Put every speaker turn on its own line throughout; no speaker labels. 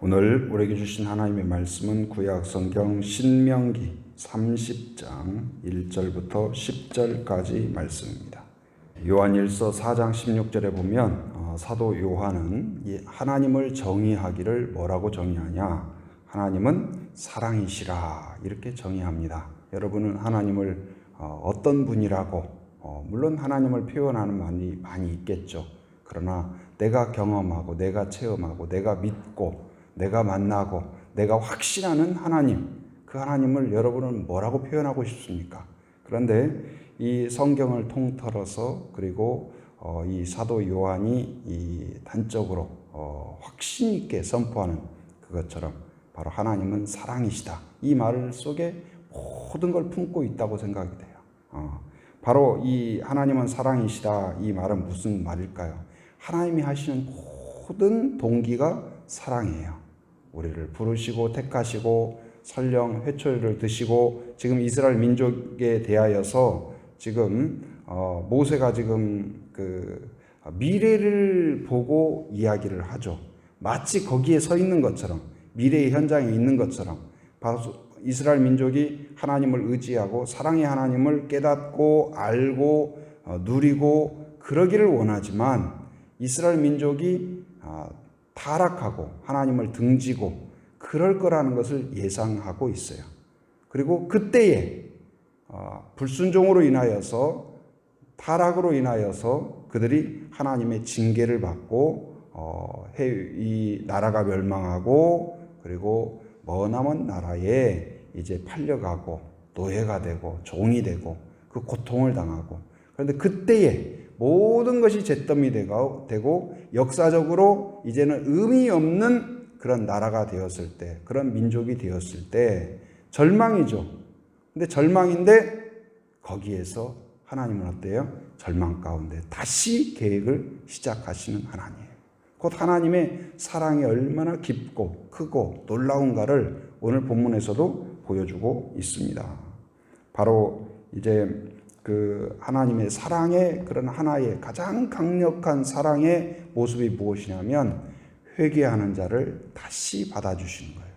오늘 우리에게 주신 하나님의 말씀은 구약 성경 신명기 30장 1절부터 10절까지 말씀입니다. 요한일서 4장 16절에 보면 어, 사도 요한은 이 하나님을 정의하기를 뭐라고 정의하냐? 하나님은 사랑이시라 이렇게 정의합니다. 여러분은 하나님을 어, 어떤 분이라고 어, 물론 하나님을 표현하는 많이 많이 있겠죠. 그러나 내가 경험하고 내가 체험하고 내가 믿고 내가 만나고 내가 확신하는 하나님 그 하나님을 여러분은 뭐라고 표현하고 싶습니까? 그런데 이 성경을 통틀어서 그리고 어, 이 사도 요한이 이 단적으로 어, 확신 있게 선포하는 그것처럼 바로 하나님은 사랑이시다. 이 말 속에 모든 걸 품고 있다고 생각이 돼요. 어, 바로 이 하나님은 사랑이시다. 이 말은 무슨 말일까요? 하나님이 하시는 모든 동기가 사랑이에요. 우리를 부르시고 택하시고 설령 회초리를 드시고 지금 이스라엘 민족에 대하여서 지금 어, 모세가 지금 그 미래를 보고 이야기를 하죠. 마치 거기에 서 있는 것처럼 미래의 현장에 있는 것처럼 바로 이스라엘 민족이 하나님을 의지하고 사랑의 하나님을 깨닫고 알고 어, 누리고 그러기를 원하지만 이스라엘 민족이 아, 타락하고 하나님을 등지고 그럴 거라는 것을 예상하고 있어요. 그리고 그때에 어, 불순종으로 인하여서 타락으로 인하여서 그들이 하나님의 징계를 받고 어, 이 나라가 멸망하고 그리고 머나먼 나라에 이제 팔려가고 노예가 되고 종이 되고 그 고통을 당하고 그런데 그때에 모든 것이 잿더미 되고 역사적으로 이제는 의미 없는 그런 나라가 되었을 때 그런 민족이 되었을 때 절망이죠. 근데 절망인데 거기에서 하나님은 어때요? 절망 가운데 다시 계획을 시작하시는 하나님. 곧 하나님의 사랑이 얼마나 깊고 크고 놀라운가를 오늘 본문에서도 보여주고 있습니다. 바로 이제 그 하나님의 사랑의 그런 하나의 가장 강력한 사랑의 모습이 무엇이냐면 회개하는 자를 다시 받아주시는 거예요.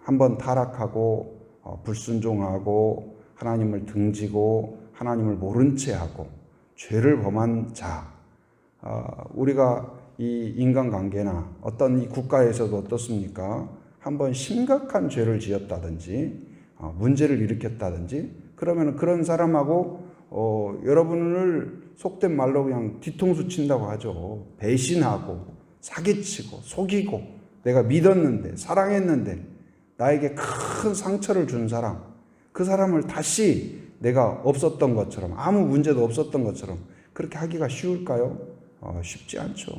한번 타락하고 어, 불순종하고 하나님을 등지고 하나님을 모른 채 하고 죄를 범한 자, 어, 우리가 이 인간관계나 어떤 이 국가에서도 어떻습니까? 한번 심각한 죄를 지었다든지 어, 문제를 일으켰다든지 그러면 그런 사람하고 어, 여러분을 속된 말로 그냥 뒤통수 친다고 하죠. 배신하고 사기치고 속이고 내가 믿었는데 사랑했는데 나에게 큰 상처를 준 사람 그 사람을 다시 내가 없었던 것처럼 아무 문제도 없었던 것처럼 그렇게 하기가 쉬울까요? 어, 쉽지 않죠.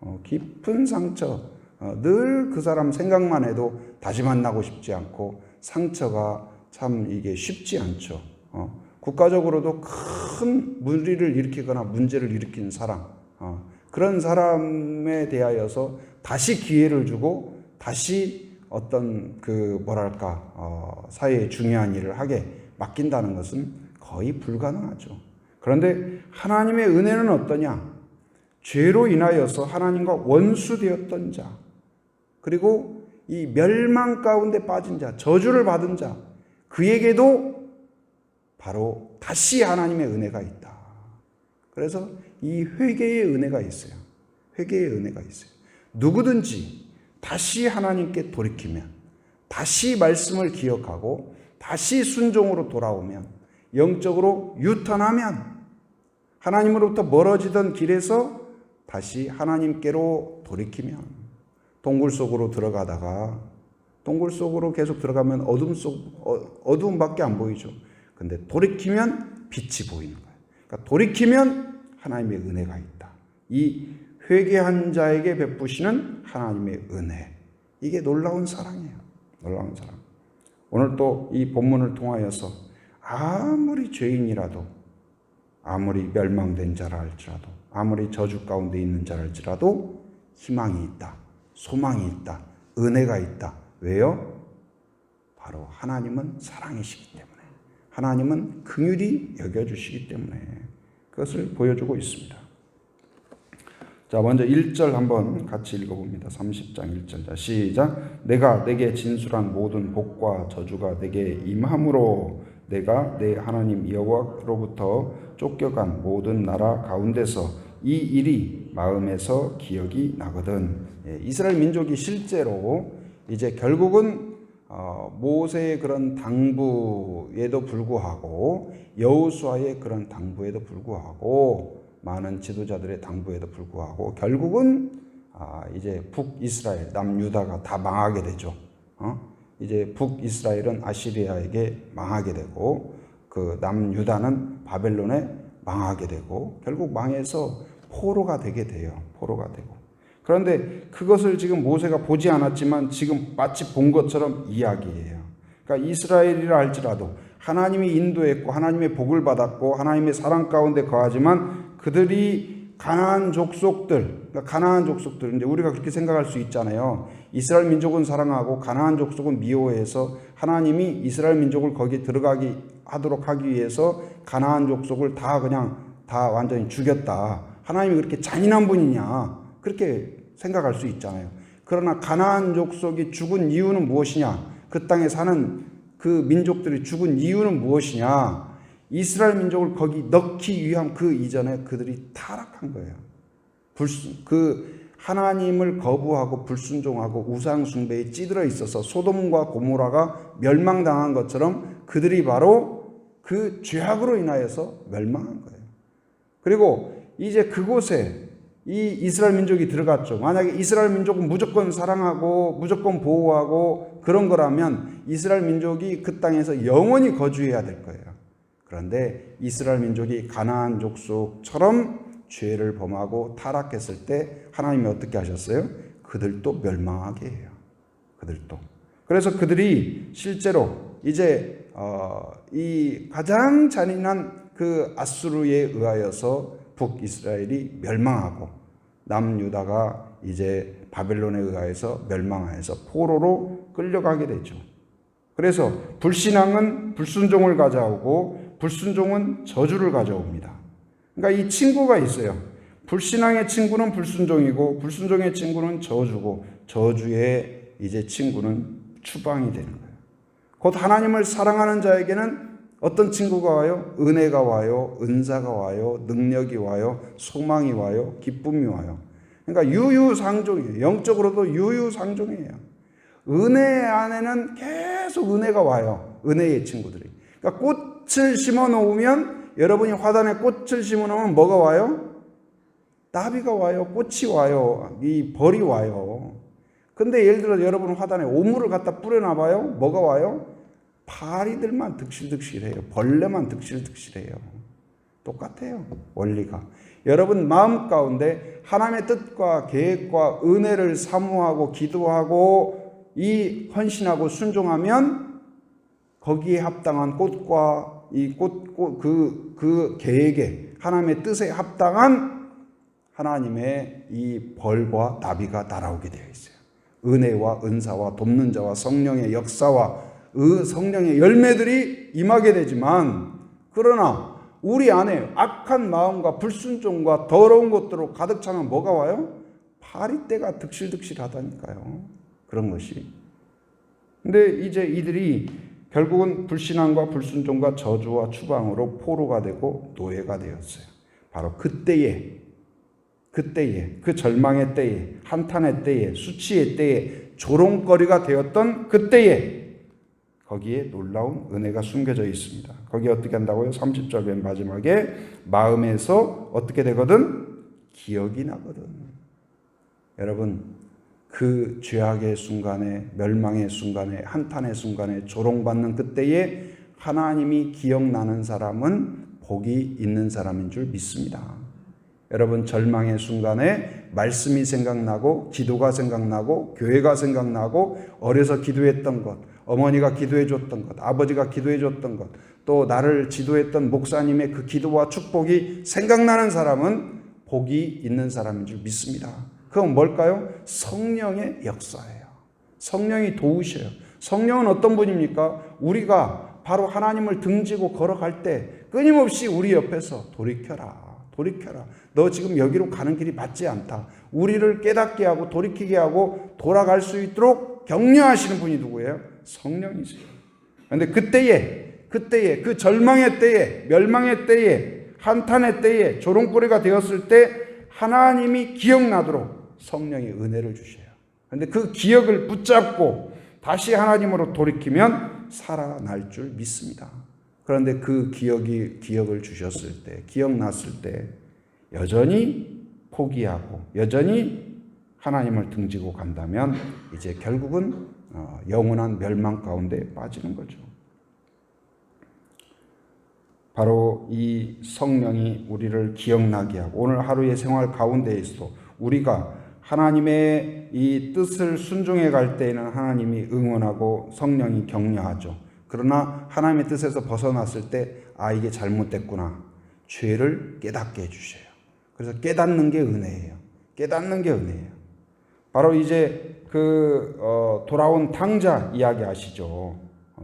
어, 깊은 상처 어, 늘 그 사람 생각만 해도 다시 만나고 싶지 않고 상처가 참 이게 쉽지 않죠. 어, 국가적으로도 큰 무리를 일으키거나 문제를 일으킨 사람 어, 그런 사람에 대하여서 다시 기회를 주고 다시 어떤 그 뭐랄까 어, 사회에 중요한 일을 하게 맡긴다는 것은 거의 불가능하죠. 그런데 하나님의 은혜는 어떠냐? 죄로 인하여서 하나님과 원수되었던 자, 그리고 이 멸망 가운데 빠진 자, 저주를 받은 자, 그에게도 바로 다시 하나님의 은혜가 있다. 그래서 이 회개의 은혜가 있어요. 회개의 은혜가 있어요. 누구든지 다시 하나님께 돌이키면, 다시 말씀을 기억하고, 다시 순종으로 돌아오면, 영적으로 유턴하면, 하나님으로부터 멀어지던 길에서 다시 하나님께로 돌이키면, 동굴 속으로 들어가다가, 동굴 속으로 계속 들어가면 어둠 속, 어, 어두움밖에 안 보이죠. 근데 돌이키면 빛이 보이는 거예요. 그러니까 돌이키면 하나님의 은혜가 있다. 이 회개한 자에게 베푸시는 하나님의 은혜. 이게 놀라운 사랑이에요. 놀라운 사랑. 오늘 또 이 본문을 통하여서 아무리 죄인이라도 아무리 멸망된 자라 할지라도 아무리 저주 가운데 있는 자라 할지라도 희망이 있다. 소망이 있다. 은혜가 있다. 왜요? 바로 하나님은 사랑이시기 때문에. 하나님은 긍휼히 여겨주시기 때문에 그것을 보여주고 있습니다. 자, 먼저 1절 한번 같이 읽어봅니다. 30장 1절. 자, 시작. 내가 내게 진술한 모든 복과 저주가 내게 임함으로 내가 내 하나님 여호와로부터 쫓겨간 모든 나라 가운데서 이 일이 마음에서 기억이 나거든. 예, 이스라엘 민족이 실제로 이제 결국은 어, 모세의 그런 당부에도 불구하고 여호수아의 그런 당부에도 불구하고 많은 지도자들의 당부에도 불구하고 결국은 아, 이제 북이스라엘 남유다가 다 망하게 되죠. 어? 이제 북이스라엘은 아시리아에게 망하게 되고 그 남유다는 바벨론에 망하게 되고 결국 망해서 포로가 되게 돼요. 포로가 되고. 그런데 그것을 지금 모세가 보지 않았지만 지금 마치 본 것처럼 이야기해요. 그러니까 이스라엘이라 할지라도 하나님이 인도했고 하나님의 복을 받았고 하나님의 사랑 가운데 거하지만 그들이 가나안 족속들, 그러니까 가나안 족속들 이제 우리가 그렇게 생각할 수 있잖아요. 이스라엘 민족은 사랑하고 가나안 족속은 미워해서 하나님이 이스라엘 민족을 거기 들어가기 하도록 하기 위해서 가나안 족속을 다 그냥 다 완전히 죽였다. 하나님이 그렇게 잔인한 분이냐? 그렇게 생각할 수 있잖아요. 그러나 가나안 족속이 죽은 이유는 무엇이냐? 그 땅에 사는 그 민족들이 죽은 이유는 무엇이냐? 이스라엘 민족을 거기 넣기 위한 그 이전에 그들이 타락한 거예요. 불순 그 하나님을 거부하고 불순종하고 우상 숭배에 찌들어 있어서 소돔과 고모라가 멸망당한 것처럼 그들이 바로 그 죄악으로 인하여서 멸망한 거예요. 그리고 이제 그곳에 이 이스라엘 민족이 들어갔죠. 만약에 이스라엘 민족은 무조건 사랑하고 무조건 보호하고 그런 거라면 이스라엘 민족이 그 땅에서 영원히 거주해야 될 거예요. 그런데 이스라엘 민족이 가나안 족속처럼 죄를 범하고 타락했을 때 하나님이 어떻게 하셨어요? 그들도 멸망하게 해요. 그들도. 그래서 그들이 실제로 이제 어, 이 가장 잔인한 그 아수르에 의하여서 북이스라엘이 멸망하고 남유다가 이제 바벨론에 의하여서 멸망하여서 포로로 끌려가게 되죠. 그래서 불신앙은 불순종을 가져오고 불순종은 저주를 가져옵니다. 그러니까 이 친구가 있어요. 불신앙의 친구는 불순종이고 불순종의 친구는 저주고 저주의 이제 친구는 추방이 되는 거예요. 곧 하나님을 사랑하는 자에게는 어떤 친구가 와요? 은혜가 와요, 은사가 와요, 능력이 와요, 소망이 와요, 기쁨이 와요. 그러니까 유유상종이에요. 영적으로도 유유상종이에요. 은혜 안에는 계속 은혜가 와요. 은혜의 친구들이. 그러니까 꽃을 심어 놓으면 여러분이 화단에 꽃을 심어 놓으면 뭐가 와요? 나비가 와요. 꽃이 와요. 이 벌이 와요. 근데 예를 들어 여러분 화단에 오물을 갖다 뿌려놔 봐요. 뭐가 와요? 파리들만 득실득실해요. 벌레만 득실득실해요. 똑같아요. 원리가. 여러분 마음 가운데 하나님의 뜻과 계획과 은혜를 사모하고 기도하고 이 헌신하고 순종하면 거기에 합당한 꽃과 이 꽃, 꽃, 그, 그 계획에 하나님의 뜻에 합당한 하나님의 이 벌과 나비가 날아오게 되어 있어요. 은혜와 은사와 돕는 자와 성령의 역사와 그 성령의 열매들이 임하게 되지만 그러나 우리 안에 악한 마음과 불순종과 더러운 것들로 가득 차면 뭐가 와요? 파리떼가 득실득실하다니까요. 그런 것이. 근데 이제 이들이 결국은 불신앙과 불순종과 저주와 추방으로 포로가 되고 노예가 되었어요. 바로 그때에 그때에 그 절망의 때에 한탄의 때에 수치의 때에 조롱거리가 되었던 그때에 거기에 놀라운 은혜가 숨겨져 있습니다. 거기 어떻게 한다고요? 30절 맨 마지막에 마음에서 어떻게 되거든? 기억이 나거든. 여러분 그 죄악의 순간에 멸망의 순간에 한탄의 순간에 조롱받는 그때에 하나님이 기억나는 사람은 복이 있는 사람인 줄 믿습니다. 여러분 절망의 순간에 말씀이 생각나고 기도가 생각나고 교회가 생각나고 어려서 기도했던 것 어머니가 기도해 줬던 것, 아버지가 기도해 줬던 것, 또 나를 지도했던 목사님의 그 기도와 축복이 생각나는 사람은 복이 있는 사람인 줄 믿습니다. 그건 뭘까요? 성령의 역사예요. 성령이 도우셔요. 성령은 어떤 분입니까? 우리가 바로 하나님을 등지고 걸어갈 때 끊임없이 우리 옆에서 돌이켜라. 돌이켜라. 너 지금 여기로 가는 길이 맞지 않다. 우리를 깨닫게 하고 돌이키게 하고 돌아갈 수 있도록 격려하시는 분이 누구예요? 성령이세요. 그런데 그때에 그때에 그 절망의 때에 멸망의 때에 한탄의 때에 조롱거리가 되었을 때 하나님이 기억나도록 성령이 은혜를 주셔요. 그런데 그 기억을 붙잡고 다시 하나님으로 돌이키면 살아날 줄 믿습니다. 그런데 그 기억이 기억을 주셨을 때, 기억났을 때 여전히 포기하고 여전히 하나님을 등지고 간다면 이제 결국은 어, 영원한 멸망 가운데 빠지는 거죠. 바로 이 성령이 우리를 기억나게 하고 오늘 하루의 생활 가운데에서도 우리가 하나님의 이 뜻을 순종해 갈 때에는 하나님이 응원하고 성령이 격려하죠. 그러나 하나님의 뜻에서 벗어났을 때, 아, 이게 잘못됐구나. 죄를 깨닫게 해주셔요. 그래서 깨닫는 게 은혜예요. 깨닫는 게 은혜예요. 바로 이제 그, 어, 돌아온 탕자 이야기 아시죠?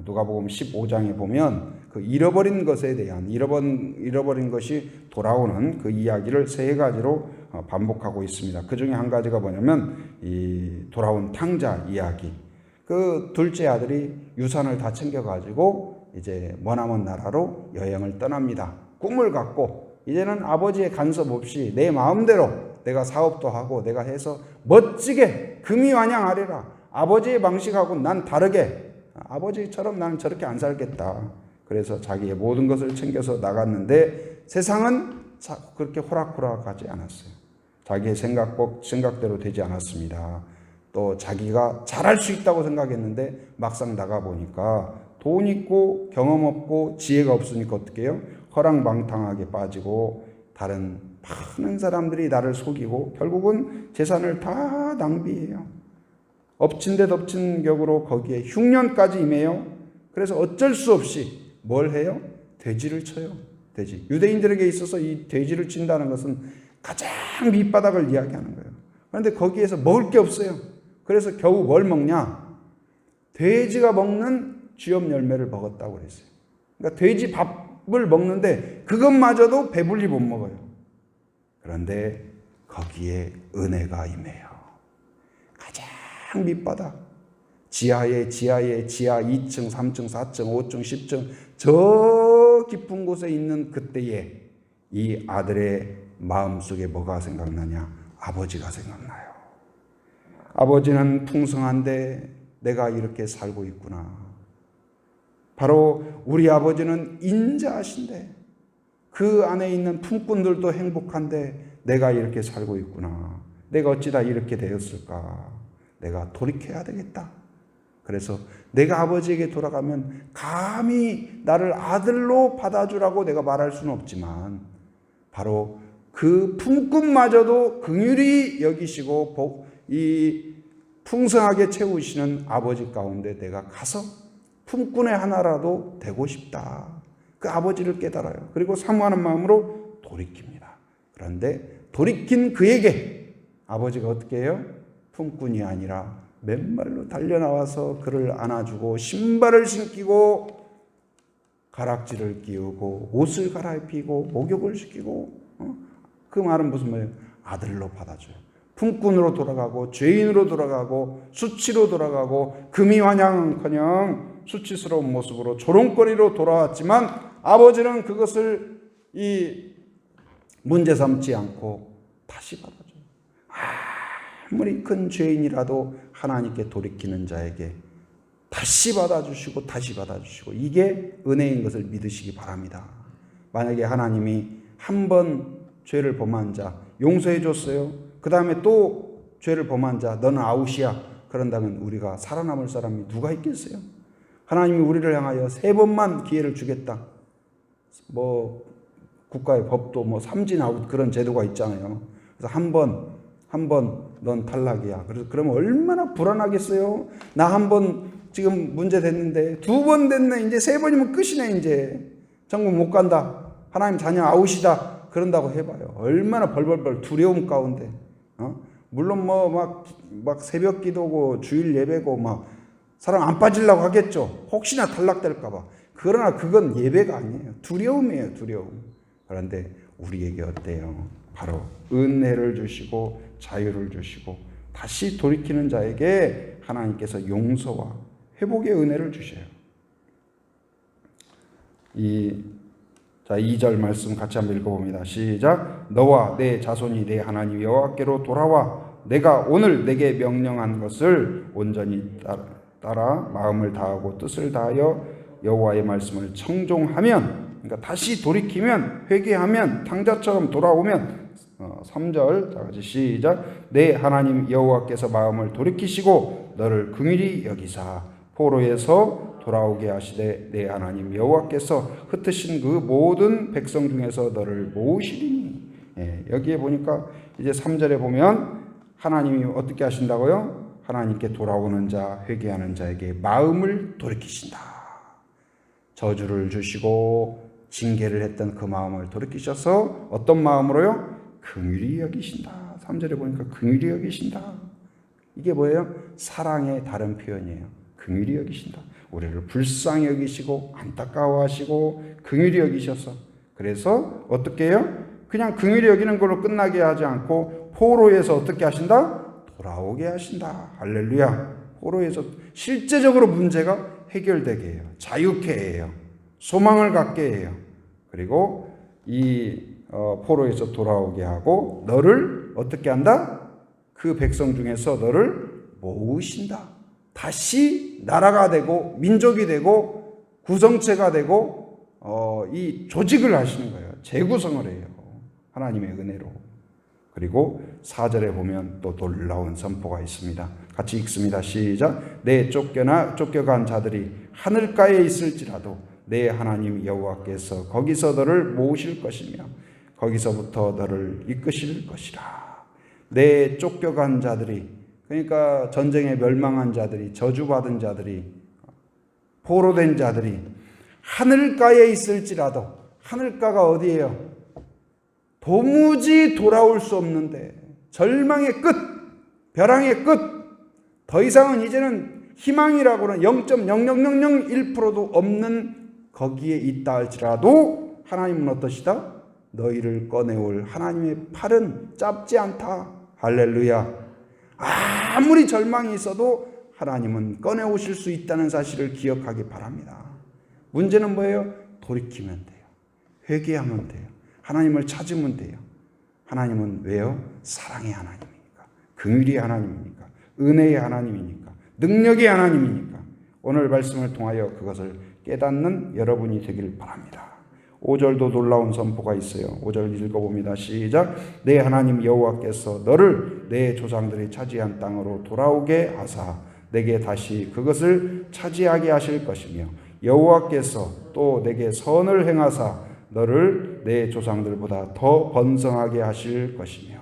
누가복음 15장에 보면 그 잃어버린 것에 대한 잃어버린, 잃어버린 것이 돌아오는 그 이야기를 세 가지로 어, 반복하고 있습니다. 그 중에 한 가지가 뭐냐면 이 돌아온 탕자 이야기. 그 둘째 아들이 유산을 다 챙겨 가지고 이제 머나먼 나라로 여행을 떠납니다. 꿈을 갖고 이제는 아버지의 간섭 없이 내 마음대로 내가 사업도 하고 내가 해서 멋지게 금이완양하리라. 아버지의 방식하고 난 다르게 아버지처럼 나는 저렇게 안 살겠다. 그래서 자기의 모든 것을 챙겨서 나갔는데 세상은 그렇게 호락호락하지 않았어요. 자기의 생각복 생각대로 되지 않았습니다. 또 자기가 잘할 수 있다고 생각했는데 막상 나가 보니까 돈 있고 경험 없고 지혜가 없으니까 어떻게 해요? 허랑방탕하게 빠지고 다른 많은 사람들이 나를 속이고 결국은 재산을 다 낭비해요. 엎친 데 덮친 격으로 거기에 흉년까지 임해요. 그래서 어쩔 수 없이 뭘 해요? 돼지를 쳐요. 돼지. 유대인들에게 있어서 이 돼지를 친다는 것은 가장 밑바닥을 이야기하는 거예요. 그런데 거기에서 먹을 게 없어요. 그래서 겨우 뭘 먹냐? 돼지가 먹는 쥐염 열매를 먹었다고 그랬어요. 그러니까 돼지 밥을 먹는데 그것마저도 배불리 못 먹어요. 그런데 거기에 은혜가 임해요. 가장 밑바닥. 지하에 지하에 지하 2층, 3층, 4층, 5층, 10층 저 깊은 곳에 있는 그때에 이 아들의 마음 속에 뭐가 생각나냐? 아버지가 생각나요. 아버지는 풍성한데 내가 이렇게 살고 있구나. 바로 우리 아버지는 인자하신데 그 안에 있는 품꾼들도 행복한데 내가 이렇게 살고 있구나. 내가 어찌다 이렇게 되었을까? 내가 돌이켜야 되겠다. 그래서 내가 아버지에게 돌아가면 감히 나를 아들로 받아주라고 내가 말할 수는 없지만 바로 그 품꾼마저도 긍휼히 여기시고 이 풍성하게 채우시는 아버지 가운데 내가 가서 품꾼의 하나라도 되고 싶다. 그 아버지를 깨달아요. 그리고 사모하는 마음으로 돌이킵니다. 그런데 돌이킨 그에게 아버지가 어떻게 해요? 품꾼이 아니라 맨발로 달려나와서 그를 안아주고 신발을 신기고 가락지를 끼우고 옷을 갈아입히고 목욕을 시키고 어? 그 말은 무슨 말이에요? 아들로 받아줘요. 품꾼으로 돌아가고 죄인으로 돌아가고 수치로 돌아가고 금이환양커녕 수치스러운 모습으로 조롱거리로 돌아왔지만 아버지는 그것을 이 문제 삼지 않고 다시 받아줘요. 아무리 큰 죄인이라도 하나님께 돌이키는 자에게 다시 받아주시고 다시 받아주시고 이게 은혜인 것을 믿으시기 바랍니다. 만약에 하나님이 한 번 죄를 범한 자 용서해 줬어요. 그 다음에 또 죄를 범한 자 너는 아웃이야. 그런다면 우리가 살아남을 사람이 누가 있겠어요? 하나님이 우리를 향하여 세 번만 기회를 주겠다. 뭐 국가의 법도 뭐 삼진 아웃 그런 제도가 있잖아요. 그래서 한 번, 한 번 넌 탈락이야. 그래서 그러면 얼마나 불안하겠어요? 나 한 번 지금 문제 됐는데 두 번 됐네. 이제 세 번이면 끝이네 이제. 전국 못 간다. 하나님 자녀 아웃이다. 그런다고 해봐요. 얼마나 벌벌벌 두려움 가운데. 어? 물론 뭐 막 막 새벽 기도고 주일 예배고 막 사람 안 빠지려고 하겠죠. 혹시나 탈락될까봐. 그러나 그건 예배가 아니에요. 두려움이에요. 두려움. 그런데 우리에게 어때요? 바로 은혜를 주시고 자유를 주시고 다시 돌이키는 자에게 하나님께서 용서와 회복의 은혜를 주셔요. 이 자, 2절 말씀 같이 한번 읽어봅니다. 시작. 너와 내 자손이 내 하나님 여호와께로 돌아와 내가 오늘 내게 명령한 것을 온전히 따라, 따라 마음을 다하고 뜻을 다하여 여호와의 말씀을 청종하면 그러니까 다시 돌이키면 회개하면 탕자처럼 돌아오면 어, 3절 자 같이 시작 내 하나님 여호와께서 마음을 돌이키시고 너를 긍휼히 여기사 포로에서 돌아오게 하시되 내 하나님 여호와께서 흩으신 그 모든 백성 중에서 너를 모으시리니 예, 여기에 보니까 이제 3절에 보면 하나님이 어떻게 하신다고요? 하나님께 돌아오는 자 회개하는 자에게 마음을 돌이키신다. 저주를 주시고 징계를 했던 그 마음을 돌이키셔서 어떤 마음으로요? 긍휼히 여기신다. 3절에 보니까 긍휼히 여기신다. 이게 뭐예요? 사랑의 다른 표현이에요. 긍휼히 여기신다. 우리를 불쌍히 여기시고 안타까워하시고 긍휼히 여기셔서 그래서 어떻게 해요? 그냥 긍휼히 여기는 걸로 끝나게 하지 않고 포로에서 어떻게 하신다? 돌아오게 하신다. 할렐루야. 포로에서 실제적으로 문제가 해결되게 해요. 자유케 해요. 소망을 갖게 해요. 그리고 이 어, 포로에서 돌아오게 하고 너를 어떻게 한다? 그 백성 중에서 너를 모으신다. 다시 나라가 되고 민족이 되고 구성체가 되고 어, 이 조직을 하시는 거예요. 재구성을 해요. 하나님의 은혜로. 그리고 4절에 보면 또 놀라운 선포가 있습니다. 같이 읽습니다. 시작. 내 쫓겨나 쫓겨간 자들이 하늘가에 있을지라도 내 하나님 여호와께서 거기서 너를 모으실 것이며 거기서부터 너를 이끄실 것이라. 내 쫓겨간 자들이 그러니까 전쟁에 멸망한 자들이 저주받은 자들이 포로된 자들이 하늘가에 있을지라도 하늘가가 어디예요? 도무지 돌아올 수 없는데 절망의 끝, 벼랑의 끝, 더 이상은 이제는 희망이라고는 0.0001%도 없는 거기에 있다 할지라도 하나님은 어떠시다? 너희를 꺼내올 하나님의 팔은 짧지 않다. 할렐루야. 아무리 절망이 있어도 하나님은 꺼내오실 수 있다는 사실을 기억하기 바랍니다. 문제는 뭐예요? 돌이키면 돼요. 회개하면 돼요. 하나님을 찾으면 돼요. 하나님은 왜요? 사랑의 하나님이니까. 긍휼의 하나님이니까. 은혜의 하나님이니까. 능력의 하나님이니까. 오늘 말씀을 통하여 그것을 깨닫는 여러분이 되길 바랍니다. 5절도 놀라운 선포가 있어요. 5절 읽어봅니다. 시작. 내 하나님 여호와께서 너를 내 조상들이 차지한 땅으로 돌아오게 하사 내게 다시 그것을 차지하게 하실 것이며 여호와께서 또 내게 선을 행하사 너를 내 조상들보다 더 번성하게 하실 것이며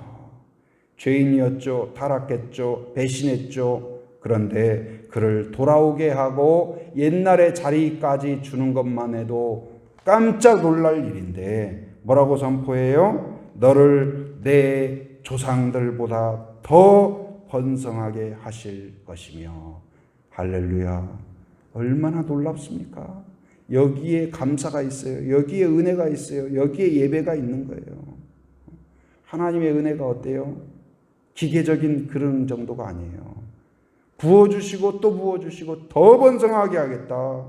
죄인이었죠. 타락했죠. 배신했죠. 그런데 그를 돌아오게 하고 옛날의 자리까지 주는 것만 해도 깜짝 놀랄 일인데 뭐라고 선포해요? 너를 내 조상들보다 더 번성하게 하실 것이며 할렐루야 얼마나 놀랍습니까? 여기에 감사가 있어요. 여기에 은혜가 있어요. 여기에 예배가 있는 거예요. 하나님의 은혜가 어때요? 기계적인 그런 정도가 아니에요. 부어주시고 또 부어주시고 더 번성하게 하겠다.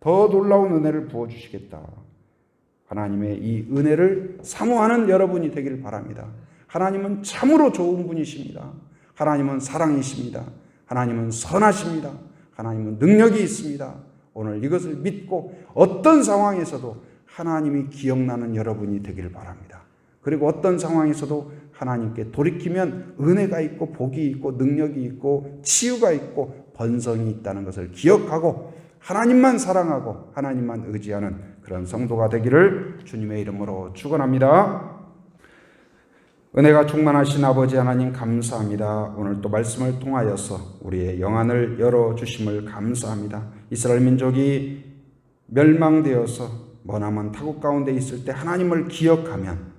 더 놀라운 은혜를 부어주시겠다. 하나님의 이 은혜를 사모하는 여러분이 되기를 바랍니다. 하나님은 참으로 좋은 분이십니다. 하나님은 사랑이십니다. 하나님은 선하십니다. 하나님은 능력이 있습니다. 오늘 이것을 믿고 어떤 상황에서도 하나님이 기억나는 여러분이 되기를 바랍니다. 그리고 어떤 상황에서도 하나님께 돌이키면 은혜가 있고 복이 있고 능력이 있고 치유가 있고 번성이 있다는 것을 기억하고 하나님만 사랑하고 하나님만 의지하는 그런 성도가 되기를 주님의 이름으로 축원합니다. 은혜가 충만하신 아버지 하나님 감사합니다. 오늘 또 말씀을 통하여서 우리의 영안을 열어 주심을 감사합니다. 이스라엘 민족이 멸망되어서 머나먼 타국 가운데 있을 때 하나님을 기억하면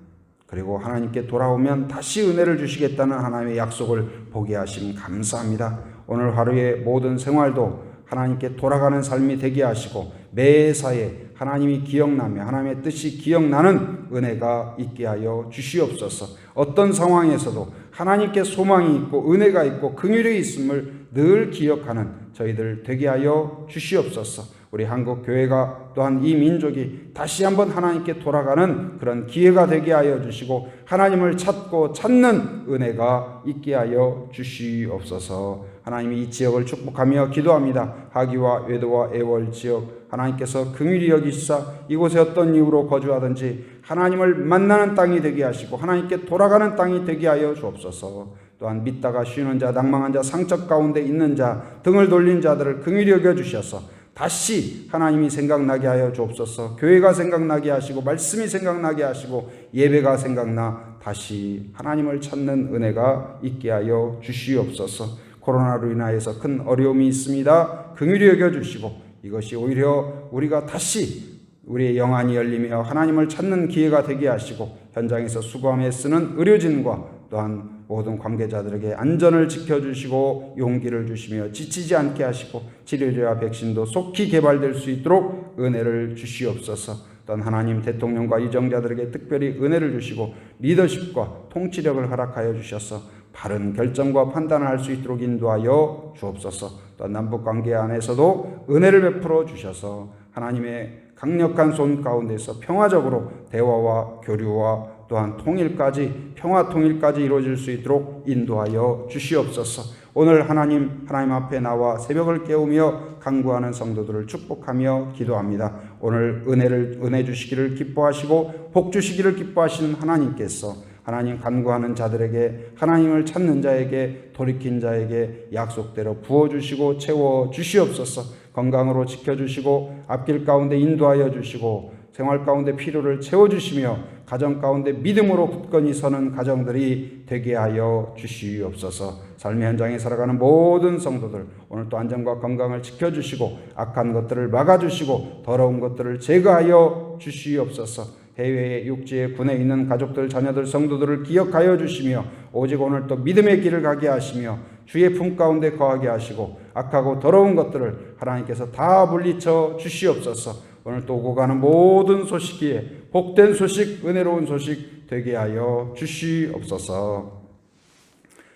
그리고 하나님께 돌아오면 다시 은혜를 주시겠다는 하나님의 약속을 보게 하심 감사합니다. 오늘 하루의 모든 생활도 하나님께 돌아가는 삶이 되게 하시고 매사에 하나님이 기억나며 하나님의 뜻이 기억나는 은혜가 있게 하여 주시옵소서. 어떤 상황에서도 하나님께 소망이 있고 은혜가 있고 긍휼이 있음을 늘 기억하는 저희들 되게 하여 주시옵소서. 우리 한국 교회가 또한 이 민족이 다시 한번 하나님께 돌아가는 그런 기회가 되게 하여 주시고 하나님을 찾고 찾는 은혜가 있게 하여 주시옵소서. 하나님이 이 지역을 축복하며 기도합니다. 하기와 외도와 애월 지역 하나님께서 긍휼히 여기시사 이곳에 어떤 이유로 거주하든지 하나님을 만나는 땅이 되게 하시고 하나님께 돌아가는 땅이 되게 하여 주옵소서. 또한 믿다가 쉬는 자, 낭망한 자, 상처 가운데 있는 자, 등을 돌린 자들을 긍휼히 여겨 주셔서 다시 하나님이 생각나게 하여 주옵소서. 교회가 생각나게 하시고 말씀이 생각나게 하시고 예배가 생각나 다시 하나님을 찾는 은혜가 있게 하여 주시옵소서. 코로나로 인하여서 큰 어려움이 있습니다. 긍휼히 여겨 주시고 이것이 오히려 우리가 다시 우리의 영안이 열리며 하나님을 찾는 기회가 되게 하시고 현장에서 수고함에 쓰는 의료진과 또한 모든 관계자들에게 안전을 지켜주시고 용기를 주시며 지치지 않게 하시고 치료제와 백신도 속히 개발될 수 있도록 은혜를 주시옵소서. 또한 하나님 대통령과 이정자들에게 특별히 은혜를 주시고 리더십과 통치력을 허락하여 주셔서 바른 결정과 판단을 할 수 있도록 인도하여 주옵소서. 또한 남북 관계 안에서도 은혜를 베풀어 주셔서 하나님의 강력한 손 가운데서 평화적으로 대화와 교류와 또한 통일까지 평화 통일까지 이루어질 수 있도록 인도하여 주시옵소서. 오늘 하나님 하나님 앞에 나와 새벽을 깨우며 간구하는 성도들을 축복하며 기도합니다. 오늘 은혜를 은혜 주시기를 기뻐하시고 복 주시기를 기뻐하시는 하나님께서 하나님 간구하는 자들에게 하나님을 찾는 자에게 돌이킨 자에게 약속대로 부어 주시고 채워 주시옵소서. 건강으로 지켜 주시고 앞길 가운데 인도하여 주시고 생활 가운데 필요를 채워 주시며 가정 가운데 믿음으로 굳건히 서는 가정들이 되게 하여 주시옵소서. 삶의 현장에 살아가는 모든 성도들 오늘 또 안전과 건강을 지켜주시고 악한 것들을 막아주시고 더러운 것들을 제거하여 주시옵소서. 해외의 육지의 군에 있는 가족들, 자녀들, 성도들을 기억하여 주시며 오직 오늘 또 믿음의 길을 가게 하시며 주의 품 가운데 거하게 하시고 악하고 더러운 것들을 하나님께서 다 물리쳐 주시옵소서. 오늘 또 오고 가는 모든 소식이 복된 소식, 은혜로운 소식 되게 하여 주시옵소서.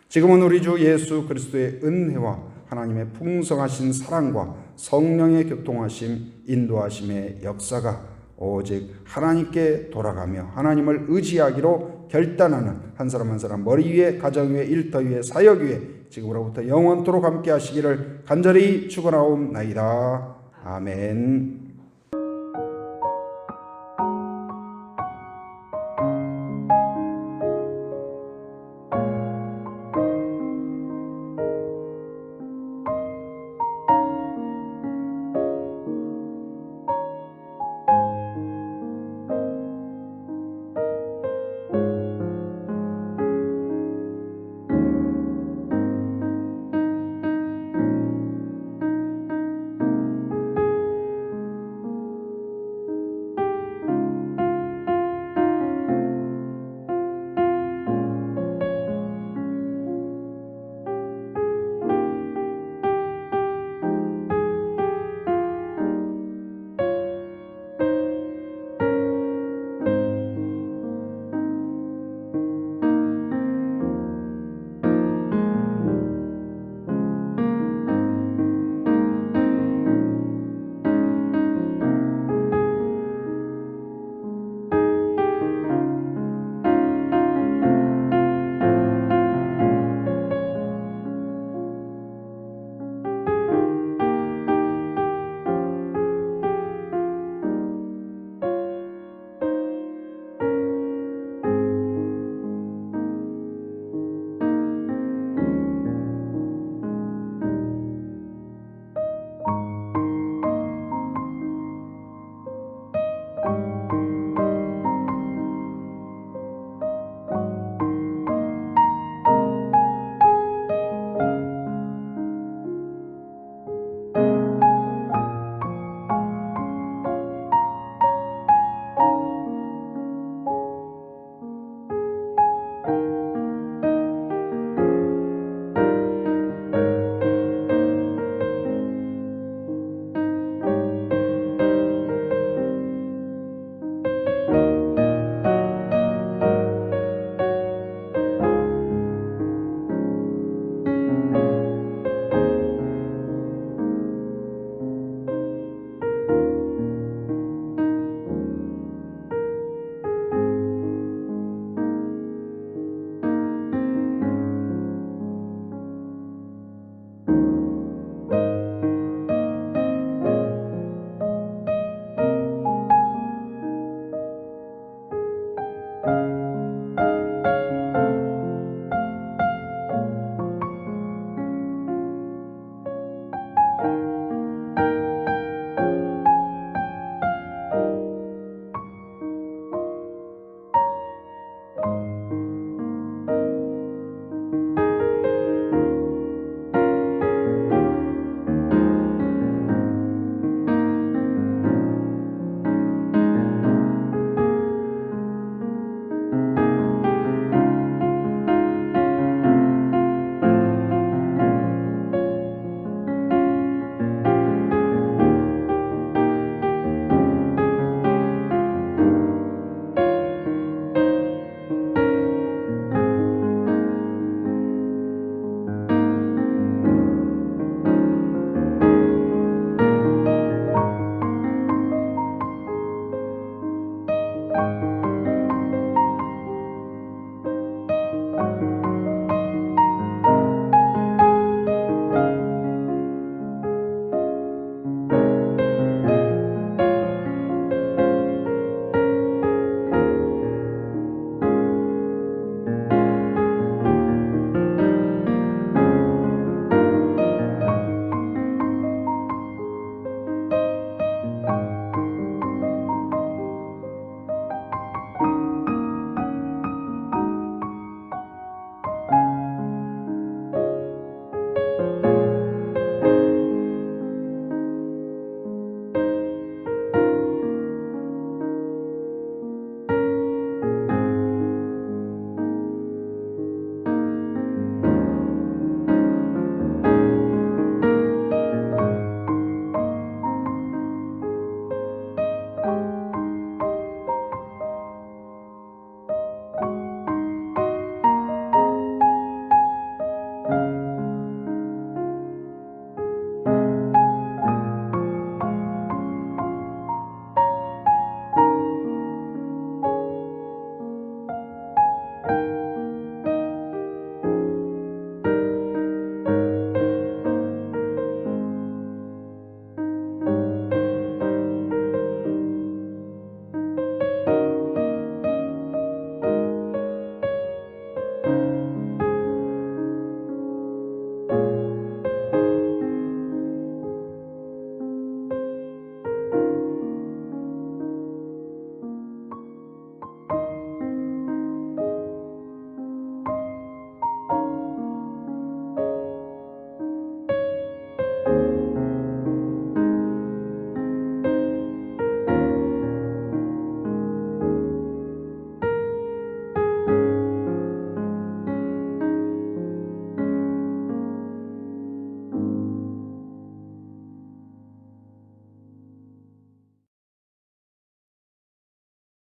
지금은 우리 주 예수 그리스도의 은혜와 하나님의 풍성하신 사랑과 성령의 교통하심, 인도하심의 역사가 오직 하나님께 돌아가며 하나님을 의지하기로 결단하는 한 사람 한 사람 머리 위에 가정 위에 일터 위에 사역 위에 지금으로부터 영원토록 함께 하시기를 간절히 축원하옵나이다. 아멘.